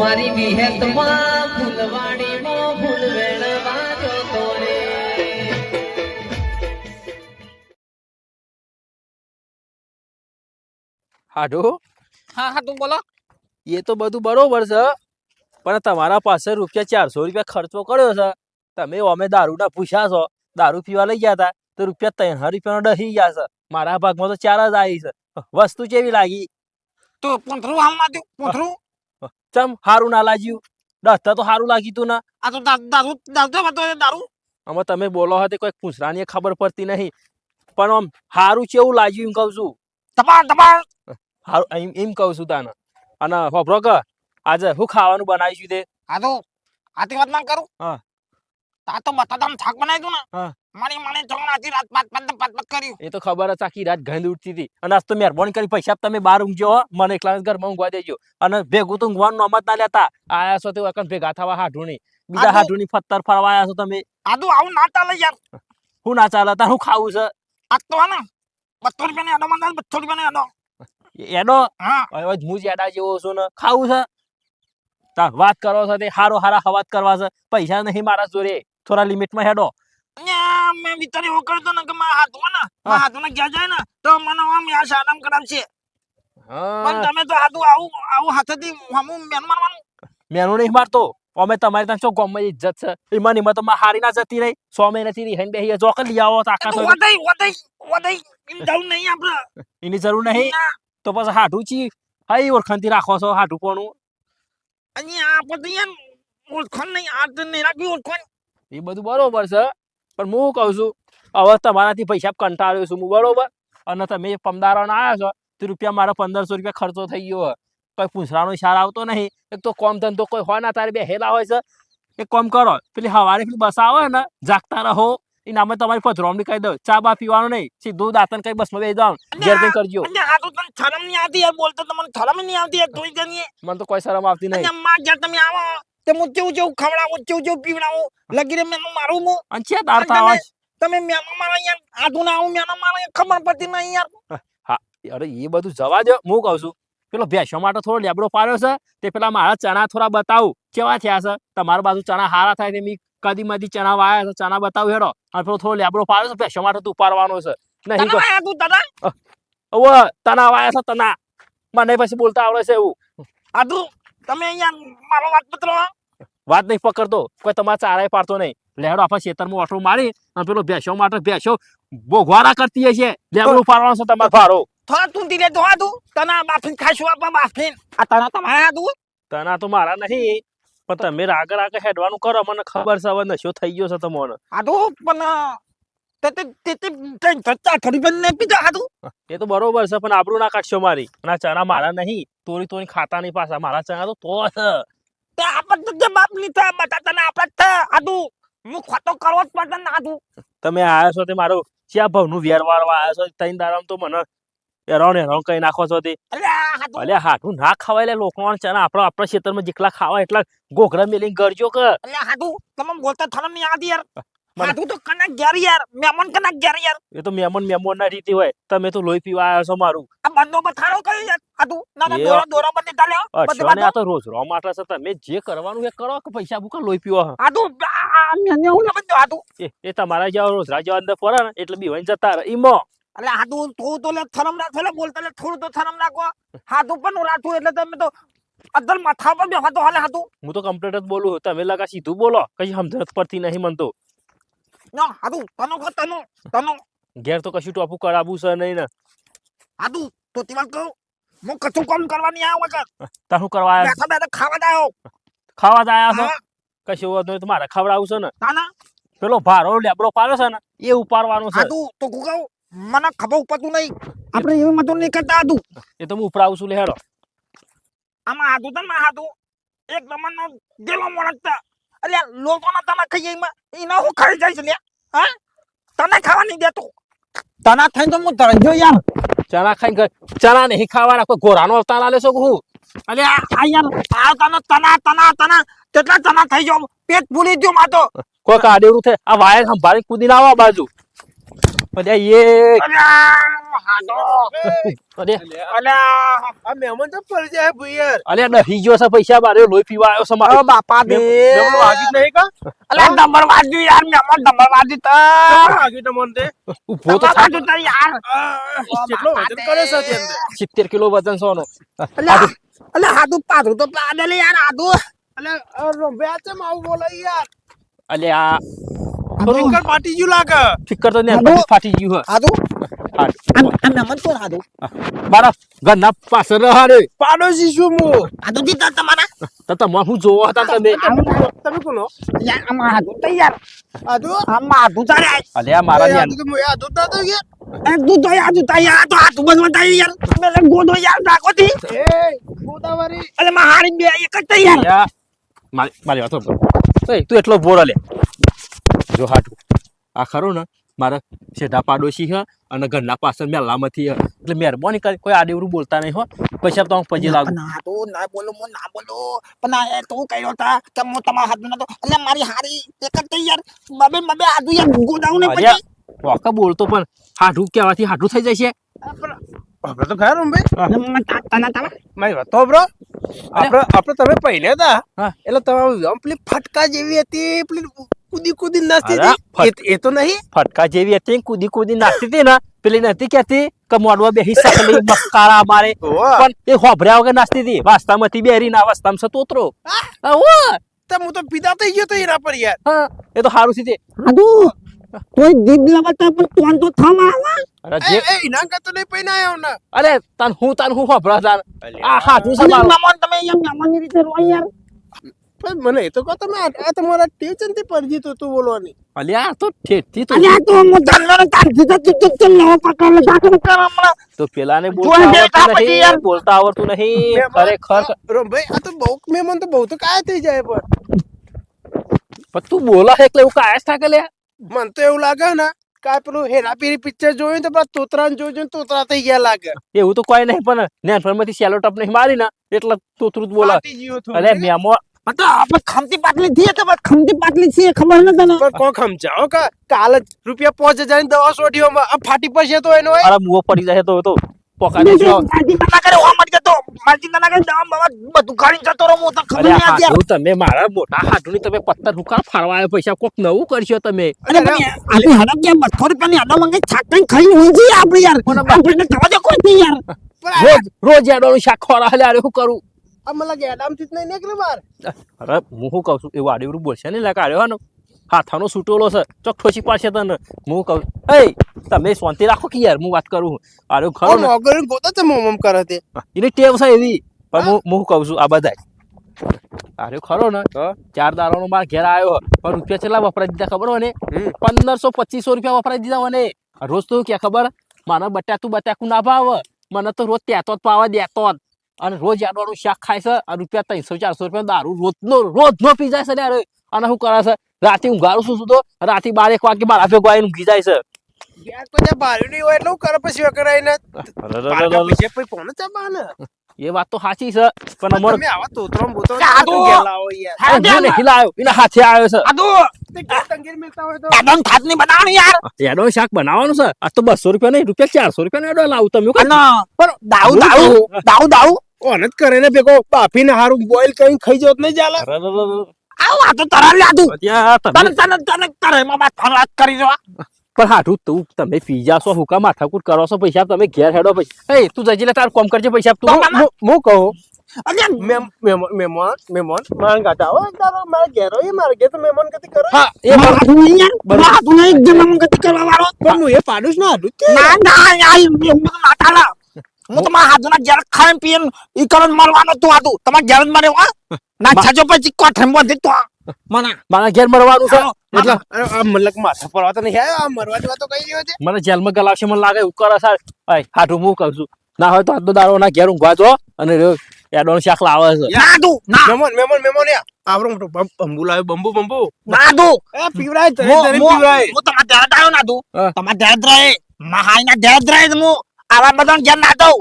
મારી વિહેતમાં ફૂલવાડીમાં ફૂલ વેળવા જતો રે હાડો? હા હા તું બોલો. એ તો બધું બરોબર છે પણ તમારા પાસે રૂપિયા ચારસો રૂપિયા ખર્ચો કર્યો છે. તમે અમે દારૂના પૂછ્યા છો દારૂ પીવા લઈ ગયા હતા તો રૂપિયા ત્રણ રૂપિયાનો ડહી ગયા છે. મારા ભાગમાં તો ચાર જ આવી છે. વસ્તુ કેવી લાગી? તો પૂંથરું હાલ નાખ્યું પૂંથરું? ચમ સારું ના લાગ્યું? દસ્તા તો સારું લાગ્યું તું ના. આ તો દારૂ દારૂ દારૂ આમાં તમે બોલો હતી કોઈ પૂછરાની ખબર પડતી નહીં. પણ આમ સારું કેવું લાગ્યું એમ કહું છું. દબાણ દબાણ હારું એમ એમ કહું છું તાને. અને હોભરો કે આજે હું ખાવાનું બનાવીશું તે? આ તો આથી વાત ના કરું. હા. તા તો બટાટાનું થાક બનાવી દઉં ને. હા. મારી મને ચોણ આથી રાત પાત પાત પાત પાત કર્યું એ તો ખબર જ આખી રાત ગંધ ઉઠતી હતી. અને આજ તો મહેરબાની કરી પૈસા તમે બહાર ઊંઘજો મને એકલા ઘરમાં ઊંઘવા દેજો. અને ભેગું તો ઊંઘવાનું અમત ના લેતા. આયા છો તે વખત ભેગા થવા હાઢુણી બીજા હાઢુણી ફત્તર ફરવા આયા છો તમે. આદુ તો આવું ના ચાલે યાર. હું ના ચાલે? તાર હું ખાવું છે? આજ તો ને બસો રૂપિયાની અડો મંગાવ બસો રૂપિયાની અડો એનો હા. હવે હું જ એડા જેવો છું ને. ખાવું છે? તાર વાત કરો છો તે. હારો હારા હવાત કરવા છે. પૈસા નહીં મારા જોડે. થોડા લિમિટમાં હેડો. મેં વિચાર એવો ને કે મારા હાથ ને મારા હાથમાં ગયા જાય ને તો મને આમ યાર આરામ કરાવશે પણ તમે તો હાથું આવું આવું હાથેથી હમું મેન મારવાનું? મેનું નહીં મારતો. અમે તમારી ત્યાં શું ગમે ઇજ્જત છે? એમાં એમાં તો માં હારી ના જતી રહી. સો મહિનાથી રિહન બેહી જોક લઈ આવો તાકાત. વદાઈ વદાઈ વદાઈ એમ જવું નહીં આપણે. એની જરૂર નહીં? તો પછી હાટું ચી? હઈ ઓળખાણથી રાખો છો હાટું કોનું? અહીંયા આપણે ઓળખણ નહીં આ નહીં રાખી ઓળખણ. એ બધું બરોબર છે. પણ હું કહું છું? હવે તમારાથી પૈસા કંટાળ્યો છું હું બરોબર? અને તમે પમદારાના આવ્યા છો તે રૂપિયા મારા પંદરસો રૂપિયા ખર્ચો થઈ ગયો કોઈ પૂછરાનો ઈશાર આવતો નહીં. એક તો કોમ ધંધો કોઈ હોય ના તારે બે હેલા હોય છે. એક કોમ કરો પેલી હવારે પેલી બસ આવે ને જાગતા રહો. એ નામે તમારી પધરોમણી કહી દઉં. ચા બા પીવાનું નહીં. સીધું દાંતન કઈ બસમાં બેસી જાવ ઘેર કઈ કરજો. આ તો તને શરમ નહીં આવતી યાર બોલતો તમને મને શરમ નહીં આવતી યાર ધોઈ જણીએ મને તો કોઈ શરમ આવતી નહીં. તમે આવો. તે હું કેવું કેવું ખવડાવું કેવું પીવડાવું લગી રે મેનું મારું હું? અને છે દાર અને તમે મેનું મારા યાર આધુ ના આવું મેનું મારા ખબર પડતી નહીં યાર. અરે એ બધું જવા દો હું કહું છું પેલો ભેંસો માટે થોડો લેબડો પાડ્યો છે તે પેલા મારા ચણા થોડા બતાવું. કેવા થયા છે? તમારા બાજુ ચણા હારા થાય તે મી કદી મદી ચણા વાયા છે ચણા બતાવું હેડો. અને પેલો થોડો લેબડો પાડ્યો છે ભેંસો માટે તું પાડવાનો છે. નહીં તું તના? ઓ તના વાયા છે તના. મને પછી બોલતા આવડે છે એવું. આધું તમે અહીંયા મારો વાત પત્રો વાત નહીં પકડતો કોઈ તમારે ચારાય પાડતો નહીં. લેડો આપણે ખેતરમાં વાટરો મારી અને પેલો ભેંસો માટે ભેંસો બોઘવારા કરતી હશે. લેબડો પાડવાનો છે તમારે ભારો. થોડા તું તીરે ધોવા આધું તને બાફીન ખાશું આપા બાફીન. આ તને તમારા આધું તના તો મારા નહીં. પણ તમે રાગ રાગ હેડવાનું કરો. મને ખબર છે હવે નશો થઈ ગયો છે તમને પણ તે તે તે તે તે આધું એ તો બરોબર છે પણ આબરૂ ના કાઢશો મારી. ના ચણા મારા નહીં. તોડી તોરી ખાતા નહીં પાછા મારા ચણા તો તો છે. તે આપણે તો બાપની થાય બધા તને આપણે થા આધું હું ખોટો કરવો જ પડે ને આધું તમે આવ્યા છો તે મારો ચ્યા ભાવનું વેર વારવા આવ્યા છો તૈન દારામ તો મને હેરાન હેરાન કઈ નાખો છો તે. અલ્યા હાટું ના ખવાય લે લોકો ચણા. આપણા આપણા ખેતરમાં જેટલા ખાવા એટલા ગોઘરા મેલીને ગરજો કે. અલે હાટું તમે બોલતા થરમની આધી યાર. આધું તો કના ઘેર યાર મેમોન કના ઘેર યાર. એ તો મેમોન મેમોન ના રીતિ હોય. તમે તો લોહી પીવા આવ્યા છો મારું. આ બંદો બથારો કયો યાર. આધું ના ના એ- દોરો દોરો બંને ચાલ્યો બધે આ તો રોજ રો માટલા છે તમે જે કરવાનું એ કરો કે પૈસા ભૂકા લોહી પીવા આ તું આ- આ મેને હું ના બંધો તું. એ એ તમારા જેવા રોજ રાજા અંદર પડે ને એટલે બીવાઈને જતા રહે. ઈમો. એટલે હાથું તું તો લે થરમ રાખો લે બોલતા લે થોડું તો થરમ રાખો. હાથું પણ રાખું એટલે તમે તો અદ્ધર માથા પર તો હાલે હાથું હું તો કમ્પ્લીટ જ બોલું તમે લગા સીધું બોલો. કઈ સમજણ પડતી નહીં મન તો. ના હાથું તનો કો તનો તનો ઘેર તો કશું ટોપું કરાવવું છે નહીં ને. હાથું તો તિવાલ કહું હું કશું કામ કરવાની આવ્યો વગર. તારું કરવા આવ્યો? બેઠા બેઠા ખાવા દાયો ખાવા જ છો? કશું હોત નહીં તો મારે ખવડાવું છે ને. તાના પેલો ભારો લેબડો પાડ્યો છે ને એ ઉપાડવાનો છે. હાથું તો કુ કહું મને ખબર ઉપતું નહીં. આપણે એવી મતો નહીં કરતા હાથું એ તો હું ઉપડાવું છું લેહેડો. આમાં હાથું તને હાથું એક નંબરનો ગેલો મોણકતા અલ્યા લોકોના તને ખાઈ એમાં એના હું ખાઈ જાય છે હા? તને ખાવા નહીં દેતો. તના થઈને તો હું ધરજો યાર ચણા ખાઈ ગઈ ચણા નહીં ખાવાના કોઈ ગોરાનો અવતાર આલે છો હું? અલે આ આ યાર આ તને તના તના તના કેટલા તના થઈ ગયો? પેટ ભૂલી ગયો માતો કોઈ કાઢેરું થાય. આ વાયર સંભાળી કૂદી ના આ બાજુ. અલ્યા એ અલ્યા હાડો અલ્યા અલ્યા આ મહેમાન તો પડી જાય ભાઈ યાર અલ્યા ડહી ગયો છે પૈસા મારે લોહી પીવા આવ્યો છે મારો. અરે બાપા દે મહેમાન વાગી જ નહીં કા? અલ્યા ડમર વાજ્યું યાર મહેમાન ડમર વાજ્યું તો. વાગી તો મન તે ઊભો તો થા. તો યાર. આ, કેટલો વજન કરે છે તે અંદર સિત્તેર કિલો વજન સોનો અલ્યા અલ્યા હાથું પાથરું તો પાડે લે યાર હાથું અલે આ રંભે આ ચમ આવું બોલાય યાર. અલ્યા ફિંગર ફાટી ગયું લાગે ફિકર તો ને. ફાટી ગયું હે હાથું હાડ. આ મહેમાન કોણ હાથું મારા ઘરના પાછળ રહા પાડોશી શું હું હાથું જીતા તમારા તો તમે હું જોવો હતા તમે તમે કોનો- યાર આમાં હાથું તો યાર આદુ આમાં હાથું તારે અલ્યા મારા નેન આદુ તો આદુ તો તો યાર એ તું તો હાથું તો યાર આ તો હાથું બસ બતાવી યાર મેલે ગોદો યાર નાખોતી એ ગોદાવરી અલે માં હારી બે એક જ તો યાર અલ્યા મારી મારી વાત તું એટલો બોર લે જો હાટું. આ ખરું ને મારા શેઠા પાડોશી હ અને ઘરના પાછળ મેલામાંથી છે એટલે મહેરબાની કરી કોઈ આડેવરું બોલતા નહીં હો. પૈસા તો પછી લાગુ. ના તો ના બોલો મો ના બોલો. પણ આ તું કહ્યો તા કે હું તમારા હાથ નતો. એટલે મારી હારી એક જ યાર. બબે બબે આદુ યાર ગોડાઉન ને પછી? વાંકા બોલતો પણ હાડું કહેવાથી હાડું થઈ જાય છે આપણે તો ખરું ભાઈ? તો બ્રો આપણે આપણે તમે પહેલે હતા એટલે તમારું પેલી ફટકા જેવી હતી પેલી કૂદી કૂદી નાચતી હતી? એ- તો નહીં? ફટકા જેવી હતી ને કૂદી કૂદી નાખતી હતી ને પેલી નથી કેતી કે મોડવા બેહી સકલી મસ્કારા મારે. પણ એ હોભર્યા વગર નાચતી હતી. વાસ્તામાંથી બેરી ના વાસ્તામાં સતો ઉતરો. તો હું તો પીધા થઈ ગયો તો એના પર યાર. હા, એ તો સારું છે આદુ કોઈ દીદ લગાતા પણ તોન તો થમ આવા. અરે જે એ ઇનામ કરતો નહીં પૈને આવ્યો ને. અરે તન હું તન હું હોભરા તાન. આ હાથું અને તમે એમ મામાની રીતે રો યાર. પણ મને એ તો કહો તમે આ આ તમારા ટેવ છે ને તે પરિચિત હતું બોલવાની. અલ્યા આ તો ઠેઠથી તો અને આ તો હું ધંધો તાર જીતો તું તું તું નવો પકડ લે જાતો કર હમણાં તો પેલાને જોઈ બોલતા બેઠા આવડતું પછી નહીં યાર. બોલતા આવડતું નહીં મહેમાન- ખરેખર. રંભાઈ આ તો બહુ મહેમાન તો બહુ તો કાયા થઈ જાય પણ. પણ તું બોલા છે એટલે એવું કાયસ થાય કે લે? મને તો એવું લાગે ને કે આ પેલું હેરાપીરી પિક્ચર જોયું તો પેલા તોતરાને જોઈ જોઈને તોતરા થઈ ગયા લાગે. એવું તો કોઈ નહીં પણ નેનપણમાંથી સેલો ટપ નહીં મારી ને એટલે તોતરું જ બોલા ફાટી ગયું હતું. અરે મેમો મતલબ આપણે ખમતી પાટલી થી તો ખમતી પાટલી છે ખબર ન તને પણ કોણ સમજાવો કે કાલ જ રૂપિયા પાંચ હજારની દવા સોઢીઓમાં આ ફાટી પડશે તો એનો અરે મુઓ પડી જાય તો તો પોકા દેજો માજી ના કરે ઓ મત જતો માજી ના કરે દવા બવા બધું ખાલી જતો રહો તો ખબર અરે નહીં આ તમે મારા મોટા હાથુની તમે પત્તર હુકા ફરવા પૈસા કોક નવું કરશો તમે અરે આલી હડક કે બસો રૂપિયાની હડો મંગે છાકન ખાઈ આપણે યાર દે કોઈ નહીં યાર રોજ રોજ એડોનું શાક ખોરા હલે અરે શું કરું આ મને લાગે એડામથી જ નહીં નીકળે બહાર અરે હું શું કહું છું? એવું આડેવરું બોલશે ને કાઢ્યો ને હાથાનો સૂટોલો છે. ઠોચી પાડશે તને. હું કહું એ તમે શાંતિ રાખો કે યાર હું વાત કરું આરે ખરો ને. મોગર ગોતા છે મોમમ કરે તે. એની ટેવ છે એવી. પણ હું હું? કહું છું આ બધાય? અરે ખરો ને. ચાર દાડાનો માર ઘેર આવ્યો. પણ રૂપિયા છેલ્લા વપરાઈ દીધા ખબર હોય ને. પંદરસો પચીસો રૂપિયા વપરાઈ દીધા મને રોજ તો કે ખબર? મને બટાકું બટાકું ના ભાવ. મને તો રોજ ત્યાતો જ પાવા દેતો જ અને રોજ આડવાનું શાક ખાય છે અને રૂપિયા ત્રણસો ચારસો રૂપિયા દારૂ રોજનો રોજનો પી જાય છે યાર અને શું કરે છે? રાતે ઊંઘાડું છું તો? રાતે બાર એક વાગે મારા ભેગો આવીને ઊંઘી જાય છે. ને એ વાત તો સાચી છે પણ અમર ને નહીં લાવ્યો એના હાથે આવ્યો છે. આદુ તે ઘેર મિલતા હોય તો. આદમ ખાતની બનાવણી યાર. એડો શાક બનાવવાનું છે? આ તો બસો રૂપિયા નહીં રૂપિયા ચારસો રૂપિયા એડો લાવું તમે અને પણ દાઉ દાઉ જ કરે ને ભેગો? બાફીને હારું બોઈલ કરીને ખાઈ જત નહીં ચાલે આવ આ તો તરા લાદુ તને તને તને કરે માં વાત કરી જો પણ હાઠું તું તમે પીજા છો હુકા માથાકૂટ કરો છો? પૈસા તમે ઘેર હેડો પછી. એ તું જજી લે તાર કોમ કરજે પૈસા. તું હું- કહું. અરે મેમ- મેમોન મેમોન મારા ગાટા હો એક દાડો ઘેરો એ મારા ઘેર તો મેમોન કદી કરો. હા એ. હાથું નહીં હાથું નહીં એકદમ મેમોન ગતિ કરવા વાળો. પણ હું એ પાડું ને હાડું. ના ના તો નાટાલા હું તમારા હાથના ઘેર ખાઈ પીને ઈ કરણ મરવાનો તું હતું તમારા ઘેર જ મર્યો ના છાજો પછી કોઠે બોધી તો મને. મારા ઘેર મરવાનું છે એટલે આ મતલબ માથા પર તો નહીં આ મરવા જેવા તો કઈ રહ્યો છે? મને જેલમાં ગલાવશે મને લાગે એવું કરે સાર આય હાટું હું કહું છું. ના હોય તો આજનો દારો ના ઘેર ઊંઘવા જો અને એડોનો શાક લાવે છે. ના તું ના. આવરો મોટો બમ- બંબુ લાવ્યો બંબુ બંબુ. ના તું એ પીવડાય તરે તરે હું હું તમારા ઘેર આવ્યો ના તું. તમારા ઘેર રહે. રહે હું. આવા બધો ઘેર ના દઉં.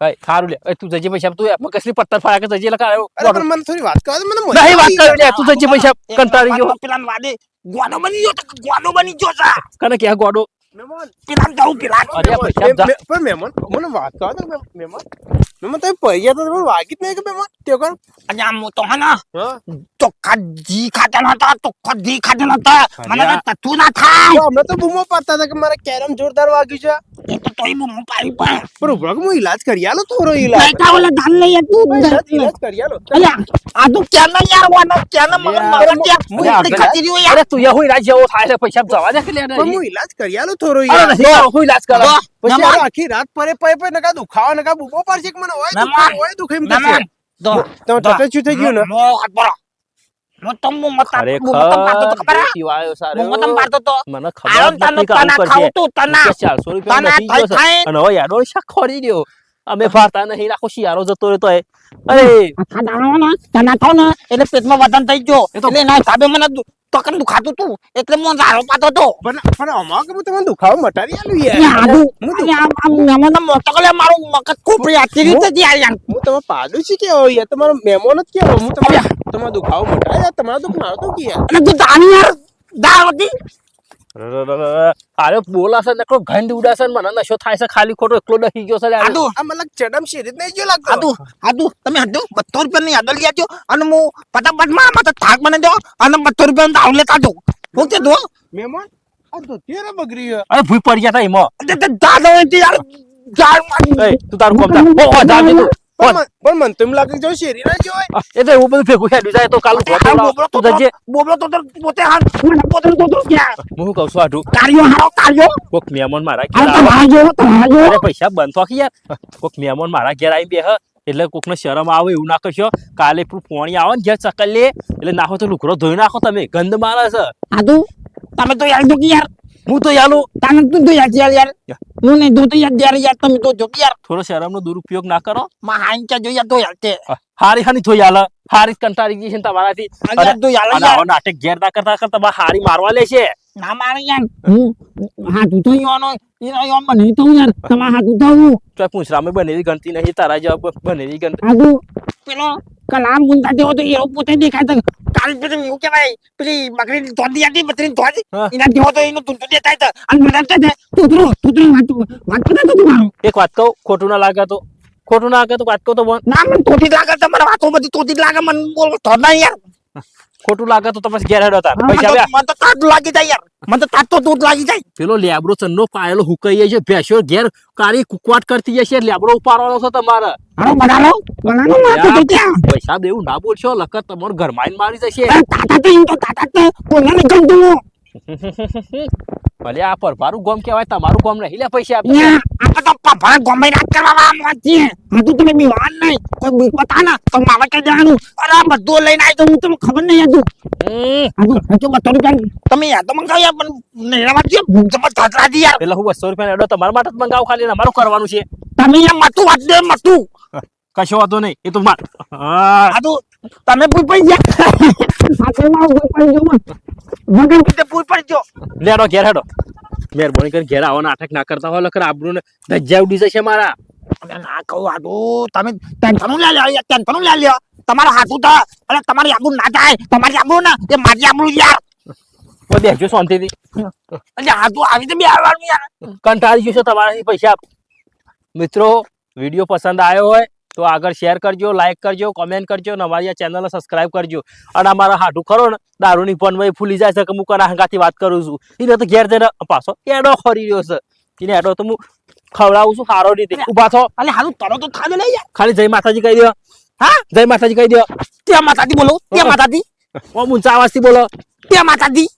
ભાઈ સારું લે. એ તું જજે પૈસા તું એમાં કસલી પથ્થર ફાયા કે જજે લખા અરે પણ મને થોડી વાત કરો તો મને નહીં વાત. કરી લે તું જજે પૈસા કંટાળી ગયો. પેલા વાદે ગોનો બની ગયો તો ગોનો બની ગયો સા કને ક્યાં ગોડો? મહેમાન પેલા જાઉં પેલા અરે પૈસા પણ મહેમાન મને વાત કરો તો મહેમાન મહેમાન તમે પૈયા તો તમે વાગી જ નહીં કે તે કર અને આમ તો હે ને મને તો તું થાય. તો તો બૂમો પાડતા હતા કે મારે કેરમ જોરદાર વાગ્યું છે. એ તો તોય બૂમો પાડી પણ. પણ ઉભરો કે હું ઈલાજ કરી આલો થોડો ઈલાજ. પૈસા ઓલા ધાન લઈ તું. ઈલાજ ઈલાજ કરી આલો. અલ્યા આ તું ક્યાં ના યાર વાના ક્યાં ના મગજ યાર હું અરે એકલી ખાતી રહ્યું યાર અરે તું યહુ ઈલાજ જેવો થાય છે પૈસા જવા દે. કે લે પણ હું ઈલાજ કરી આલો થોડો અરે ઈલાજ. નહીં કરો, હું ઈલાજ કરો પછી આખી રાત પરે પરે પરે નકા દુખાવા નકા બુબો પાડશે કે મને? હોય હોય દુખે એમ થશે મહેમાન, તો તમે થઈ ગયું ને? મો હાથ મો તમ મત તો ખબર હે? પીવાયો સારો. મો તમ પાડતો તો મને ખબર નથી કે આવું તના કરશે. ખાવું તું તના રૂપિયા નથી ગયો અને હવે યાડો શાક ખોરી દ્યો અમે ભારતા નહીં આખો શિયાળો જતો રહેતો હે અરે! ને થાવ ને એટલે પેટમાં વજન થઈ ગયો. એટલે ના હિસાબે મને ટકન દુખાતું તું. એટલે હું ઝારો પાતો તો. પણ પણ આમાં કે હું તમને દુખાવો મટાડી આલું યાર? હું તો આમ આમ મહેમાનને મોટો મારો મગજ ખોપરી આખી રીતે જ યાર. હું તમે પાડું છું કેવો યાર? તમારો મેમો ન કેવો હું તમારો તમારો દુખાવો મટાય તમારો દુખ મારો તો કે યાર? અને તું દાની યાર દાળ હતી? અરે બોલાશે ને ગંધ ઉડાશે ને મને નશો થાય છે ખાલી ખોટો એકલો ડહી ગયો છે. આદુ આ મતલબ ચડમ શેરી જ નહીં જો લાગતો. આદુ આદુ તમે હદો બસો રૂપિયા ની આદલ આવજો અને હું ફટાફટમાં મત થાક મને દો અને બસો રૂપિયા દાવ લેતા દો હું કે દો મહેમાન આ તો તેરે બગરી અરે ભૂઈ પડી ગયા તા એમાં. તે તે યાર તું તારું કોમ જા. ઓ ઓ જા તું પણ મન- મને તો લાગે જો શેરી ના જો એ તો એવું બધું ભેગું ખેડ્યું જાય તો કાલ આ તો જજે. બોબડો તો પોતે હાથ પોતે તો તો ક્યાં? હું કહું છું આટું કાર્યો હારો કાર્યો કોક મહેમાન મારા ઘેર તમારા જેવો તમારા જેવો અરે પૈસા બંધ યાર. કોક મહેમાન મારા ઘેર આવી બે હ એટલે કોકને શરમ આવે એવું ના કરશો. કાલે પેલું પોણી આવે ને ઘેર લે એટલે નાખો તો લુકડો ધોઈ નાખો તમે. ગંધ મારે છે. આદુ તમે તો યાર યાર. હું તો યાલો તાને તું તો યાર યાર યાર. હું નહીં તો યાર યાર યાર તમે તો જો યાર. થોડો શરમનો દુરુપયોગ ના કરો. માં હાઈન કે જોયા તો યાર તે હારી હાની જો હાલ. હારી કંટાળી ગઈ છે તમારા તમારાથી. યાર તો અને યાર. નાટક ઘેર ના કરતા કરતા બા હારી મારવા લે છે. ના મારે યાર. હું હા તું તો યોનો ઈનો યોન બને તો યાર. તમા હા તું તો પૂછરામે બનેલી ગણતી નહીં તારા જવાબ બનેલી ગણતી આદુ પેલો કલામ ગુંતા દેવો તો એવો પોતે દેખાય તો કાલ પેલું એવું કહેવાય પેલી બકરી ધોધી હતી બકરી હા. એના જેવો તો એનું તું દેખાય તો અને મને તું તું વાત વાત કરતા તો તું મારું એક વાત કહું ખોટું ના લાગે તો ખોટું ના લાગે તો વાત કહું તો ના મને તોતી જ લાગે તમારા વાતો બધી તોતી જ લાગે મને બોલ ધોધ ના યાર ખોટું લાગે તો તમે ઘેર હેડો તાર. પૈસા મને તો તાત લાગી જાય યાર. મને તો તાત તો દૂધ લાગી જાય. પેલો લેબડો ચંદો પાયેલો હુકાઈ છે ભેંસો ઘેર કારી કુકવાટ કરતી જશે લેબડો ઉપાડવાનો છે તમારે. પૈસા દેવું ના બોલશો લખત તમારું ઘર મારી જશે. તાતા તો તાતા તો કોને ગમતું હું. ભલે આ પરભારું ગોમ કહેવાય તમારું ગોમ નહીં. લે પૈસા આપે તો પફાળા ગમે રાત કરવા આમ છીએ હા તું તમે બીવાન નહીં. કોઈ બીક બતા ના તો મારે કઈ દેવાનું? અરે આ બધું લઈને આવી તો હું તમને ખબર નહીં હતું હમ. બસો રૂપિયા તમે યાર તો મંગાવી યાર પણ નૈરામાં છે ભૂખ જબર ધતરાતી યાર. એટલે હું બસો રૂપિયા હેડો તમારા માટે જ મંગાવું ખાલી ને કરવાનું છે. તમે યાર મતું વાત દે મતું કશો વાંધો નહીં એ તો માર હા. તો તમે પૂછ આ તો મારું પડી વગર કીધે પૂછ પડી લેડો ઘેર હેડો. મહેરબાની કરી ઘેર આવો નાટક ના કરતા હોય લખર આબરૂ ને ધજ્જા ઉડી જશે મારા. ના કહું આડો તમે ટેન્શન લે લ્યો ટેન્શન લે લ્યો. તમારા હાથું તો અને તમારી આબરૂ ના થાય. તમારી આબરૂ ના એ મારી આબરૂ યાર. કોઈ બેસજો શાંતિથી. અને હાથું આવી રીતે બે આવવાનું યાર. કંટાળી ગયું છે તમારાથી પૈસા. મિત્રો વીડિયો પસંદ આવ્યો હોય તો આગળ શેર કરજો લાઈક કરજો કોમેન્ટ કરજો અને અમારી આ ચેનલને સબસ્ક્રાઇબ કરજો. અને અમારા હાટું ખરો ને દારૂની ભાઈ ફૂલી જાય છે કે હું કના હંગાથી વાત કરું છું. એને તો ઘેર જઈને પાછો એડો ખરી રહ્યો છે. એને એડો તો હું ખવડાવું છું સારો રીતે. ઊભા છો અને હારું તરો તો ખાધો લઈ યાર ખાલી જય માતાજી કહી દો. હા? જય માતાજી કહી દો. ત્યાં માતાજી બોલો ત્યાં માતાજી. ઓ મુંચા અવાજથી બોલો. ત્યાં માતાજી.